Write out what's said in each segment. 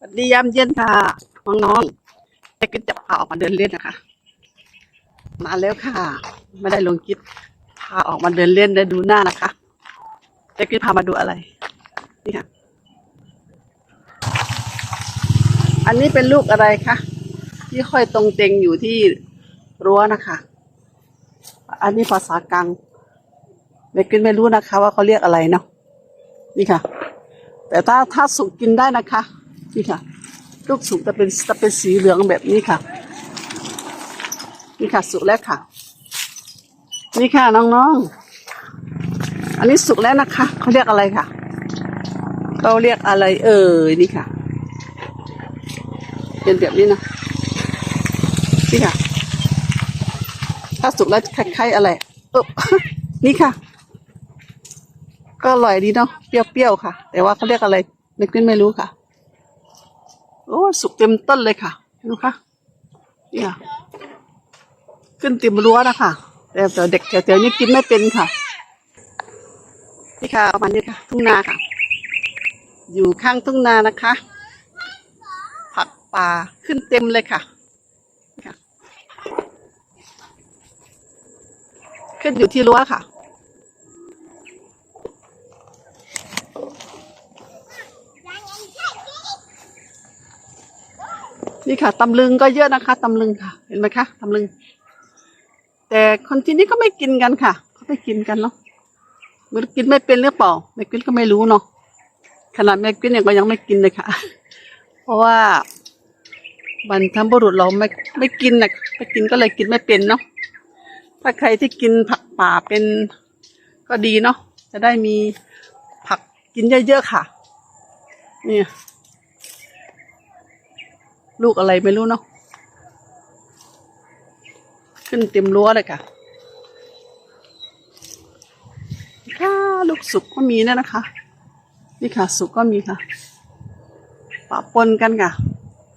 สวัสดียามเย็นค่ะน้องๆแต่ก็จะพาออกมาเดินเล่นนะคะ มาแล้วค่ะ ไม่ได้ลงคลิปพาออกมาเดินเล่นได้ดูหน้านะคะแต่ก็พามาดูอะไร นี่ค่ะ อันนี้เป็นลูกอะไรคะที่ค่อยตรงเต็งอยู่ที่รั้วนะคะ อันนี้ภาษากลางไม่กินไม่รู้นะคะ ว่าเขาเรียกอะไรเนาะนี่ค่ะ แต่ถ้าถ้าสุกกินได้นะคะ นี่ค่ะ ลูกสุกจะเป็นจะเป็นสีเหลืองแบบนี้ค่ะ นี่ค่ะ สุกแล้วค่ะ นี่ค่ะน้องๆ อันนี้สุกแล้วนะคะเขาเรียกอะไรค่ะเขาเรียกอะไร เอ่ยนี่ค่ะเป็นแบบนี้นะนี่ค่ะ ถ้าสุกแล้วคล้ายๆอะไรเออนี่ค่ะ ก็อร่อยดีเนาะเปรี้ยวๆค่ะ แต่ว่าเขาเรียกอะไรไม่ขึ้นไม่รู้ค่ะ โอ้สุกเต็มต้นเลยค่ะดูค่ะเนี่ยขึ้นเต็มรั้วนะคะแต่แต่เด็กแถวๆนี้กินไม่เป็นค่ะ นี่ค่ะประมาณนี้ค่ะ ทุ่งนาค่ะ อยู่ข้างทุ่งนานะคะ ผักป่าขึ้นเต็มเลยค่ะนี่ค่ะขึ้นอยู่ที่รั้วค่ะ นี่ค่ะตำลึงก็เยอะนะคะตำลึงค่ะ เห็นไหมคะตำลึง แต่คนที่นี่ก็ไม่กินกันค่ะเขาไม่กินกันเนาะมันกินไม่เป็นหรือเปล่าแม่กินก็ไม่รู้เนาะขนาดแม่กินเนี่ยก็ยังไม่กินเลยค่ะ เพราะว่าบรรพบุรุษเราไม่ไม่กินนะไม่กินก็เลยกินไม่เป็นเนาะถ้าใครที่กินผักป่าเป็นก็ดีเนาะจะได้มีผักกินเยอะๆค่ะ เนี่ย ลูกอะไรไม่รู้เนาะขึ้นเต็มรั้วเลยค่ะค่ะลูกสุกก็มีนะนะคะ นี่ค่ะ สุกก็มีค่ะปะปนกันค่ะ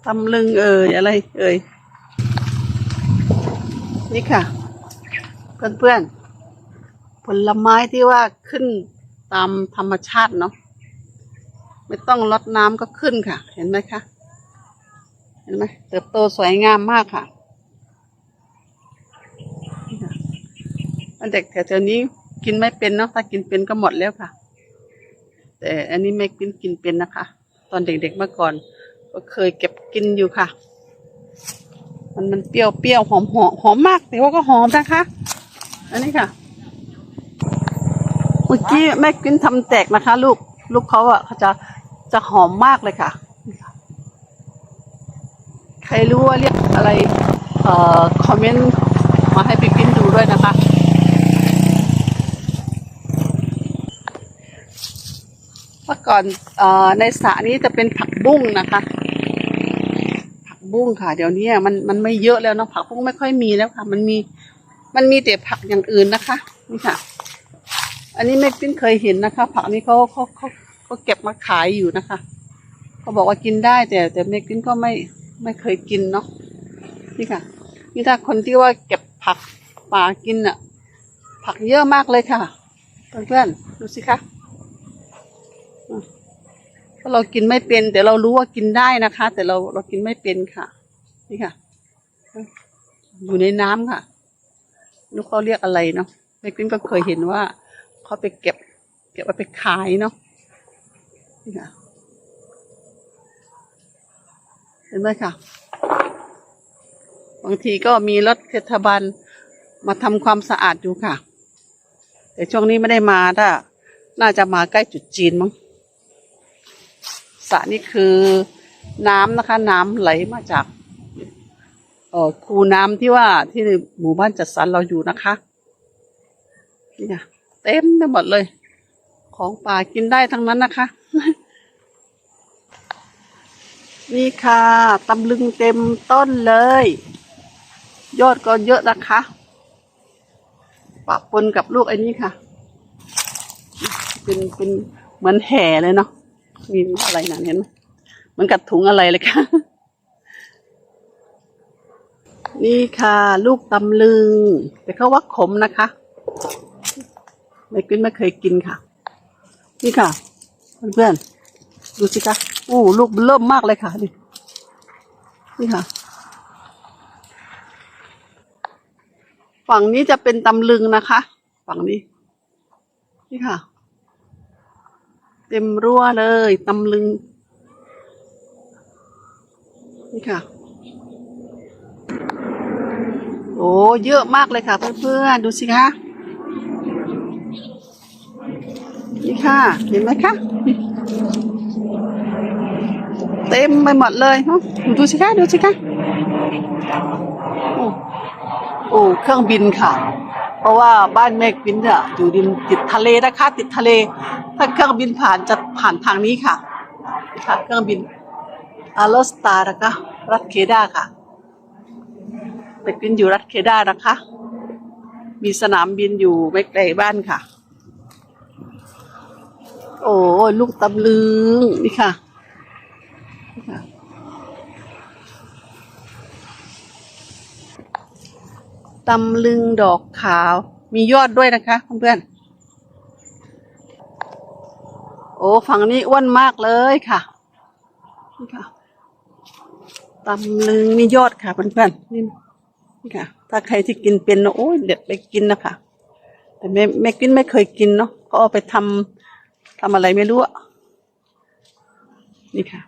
ตำลึงเอ่ยอะไร เอ่ยนี่ค่ะ เพื่อนๆผลไม้ที่ว่าขึ้นตามธรรมชาติเนาะไม่ต้องรดน้ำก็ขึ้นค่ะ เห็นไหมคะ เห็นไหมเติบโตสวยงามมากค่ะอันเด็กแถวๆนี้กินไม่เป็นเนาะถ้ากินเป็นก็หมดแล้วค่ะ แต่อันนี้ไม่กินกินเป็นนะคะ ตอนเด็กๆเมื่อก่อน ก็เคยเก็บกินอยู่ค่ะ มันมันเปรี้ยวเปรี้ยวหอมหอมหอมมากแต่ว่าก็หอมนะคะ อันนี้ค่ะเมื่อกี้แม่กินทำแตกนะคะ ลูกลูกเขาอะเขาจะจะหอมมากเลยค่ะ ครรู้ว่าเรียกอะไร เอ่อ คอมเมนต์มาให้ไปกินดูด้วยนะคะ เมื่อก่อนเอ่อในสระนี้จะเป็นผักบุ้งนะคะ ผักบุ้งค่ะ เดี๋ยวนี้มันมันไม่เยอะแล้วเนาะผักบุ้งไม่ค่อยมีแล้วค่ะ มันมีมันมีแต่ผักอย่างอื่นนะคะนี่ค่ะ อันนี้แม่ปิ้นเคยเห็นนะคะ ผักนี้เขาเขาเขาเขาเก็บมาขายอยู่นะคะเขาบอกว่ากินได้แต่แต่แม่ปิ้นก็ไม่ ไม่เคยกินเนาะนี่ค่ะ นี่ถ้าคนที่ว่าเก็บผักป่ากินอะผักเยอะมากเลยค่ะเพื่อนๆดูสิคะเพราะเรากินไม่เป็น แต่เรารู้ว่ากินได้นะคะ แต่เราเรากินไม่เป็นค่ะ นี่ค่ะ อยู่ในน้ำค่ะลูกเขาเรียกอะไรเนาะแม่กินก็เคยเห็นว่าเขาไปเก็บ เก็บเอาไปขายเนาะนี่ค่ะ เห็นไหมค่ะ บางทีก็มีรถเทศบาลมาทำความสะอาดอยู่ค่ะ แต่ช่วงนี้ไม่ได้มาถ้าน่าจะมาใกล้จุดจีนมั้งสระนี่คือน้ำนะคะ น้ำไหลมาจากเอ่อคูน้ำที่ว่าที่หมู่บ้านจัดสรรเราอยู่นะคะนี่ค่ะเต็มไปหมดเลย ของป่ากินได้ทั้งนั้นนะคะ นี่ค่ะตำลึงเต็มต้นเลย ยอดก็เยอะนะคะปะปนกับลูกไอ้นี้ค่ะ เป็นเป็นเหมือนแห่เลยเนาะมีอะไรนะเห็นไหมเหมือนกับถุงอะไรเลยค่ะ นี่ค่ะ ลูกตำลึง แต่เขาว่าขมนะคะไม่กินไม่เคยกินค่ะ นี่ค่ะ เพื่อนๆดูสิคะ อู้ลูกเริ่มมากเลยค่ะนี่นี่ค่ะ ฝั่งนี้จะเป็นตำลึงนะคะ ฝั่งนี้ นี่ค่ะ เต็มรั้วเลยตำลึง นี่ค่ะ โอ้เยอะมากเลยค่ะ เพื่อนๆดูสิคะนี่ค่ะ เห็นไหมคะ เต็มไปหมดเลยเนอะดูสิคะดูสิคะโอ้โอ้เครื่องบินค่ะ เพราะว่าบ้านแม่บินเนี่ยอยู่ริมติดทะเลนะคะ ติดทะเล ถ้าเครื่องบินผ่านจะผ่านทางนี้ค่ะค่ะเครื่องบินอาร์ลสตาร์นะคะ รัฐเคดาค่ะแม่บินอยู่รัฐเคดานะคะ มีสนามบินอยู่ไม่ไกลบ้านค่ะ โอ้ยลูกตำลึงนี่ค่ะ ตำลึงดอกขาว มียอดด้วยนะคะเพื่อนๆ โอ้ฝั่งนี้อ้วนมากเลยค่ะนี่ค่ะตำลึงมียอดค่ะเพื่อนๆนี่นี่ค่ะ ถ้าใครที่กินเป็นนะโอ้ยเด็ดไปกินนะคะแต่แม่แม่กินไม่เคยกินเนาะก็เอาไปทำทำอะไรไม่รู้อะนี่ค่ะ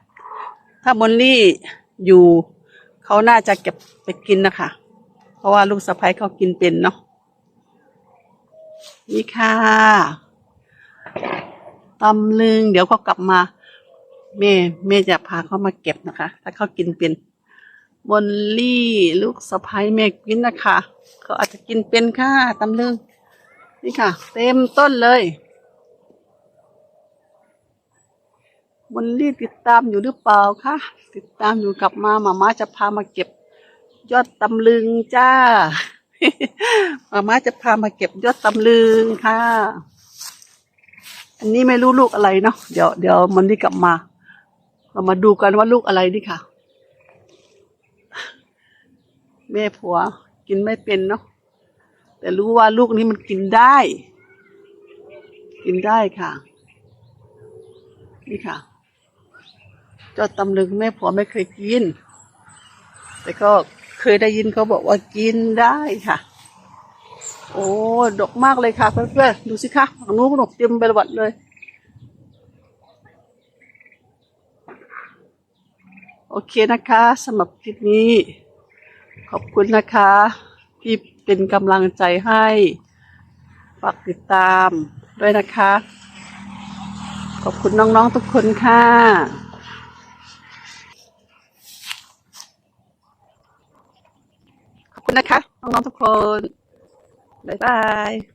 ถ้ามอลลี่อยู่เขาน่าจะเก็บไปกินนะคะ เพราะว่าลูกสะใภ้เขากินเป็นเนาะนี่ค่ะตำลึง เดี๋ยวเขากลับมาแม่แม่จะพาเขามาเก็บนะคะ ถ้าเขากินเป็นบอลลี่ลูกสะใภ้แม่กินนะคะ เขาอาจจะกินเป็นค่ะตำลึง นี่ค่ะ เต็มต้นเลย บอลลี่ติดตามอยู่หรือเปล่าคะติดตามอยู่กลับมาหมาม่าจะพามาเก็บ ยอดตำลึงจ้าหมาม่าจะพามาเก็บยอดตำลึงค่ะ อันนี้ไม่รู้ลูกอะไรเนาะเดี๋ยวเดี๋ยวมันนี่กลับมา เรามาดูกันว่าลูกอะไรนี่ค่ะ แม่ผัว กินไม่เป็นเนาะแต่รู้ว่าลูกนี้มันกินได้ กินได้ค่ะ นี่ค่ะ ยอดตำลึงแม่ผัวไม่เคยกิน แต่ก็เคยได้ยินเขาบอกว่ากินได้ค่ะ โอ้ดกมากเลยค่ะเพื่อนๆดูสิคะฝั่งนู้นดกเต็มไปหมดเลยโอเคนะคะสำหรับคลิปนี้ ขอบคุณนะคะ ที่เป็นกำลังใจให้ ฝากติดตามด้วยนะคะ ขอบคุณน้องๆทุกคนค่ะ ขอบคุณ นะคะน้องๆทุกคน บ๊ายบาย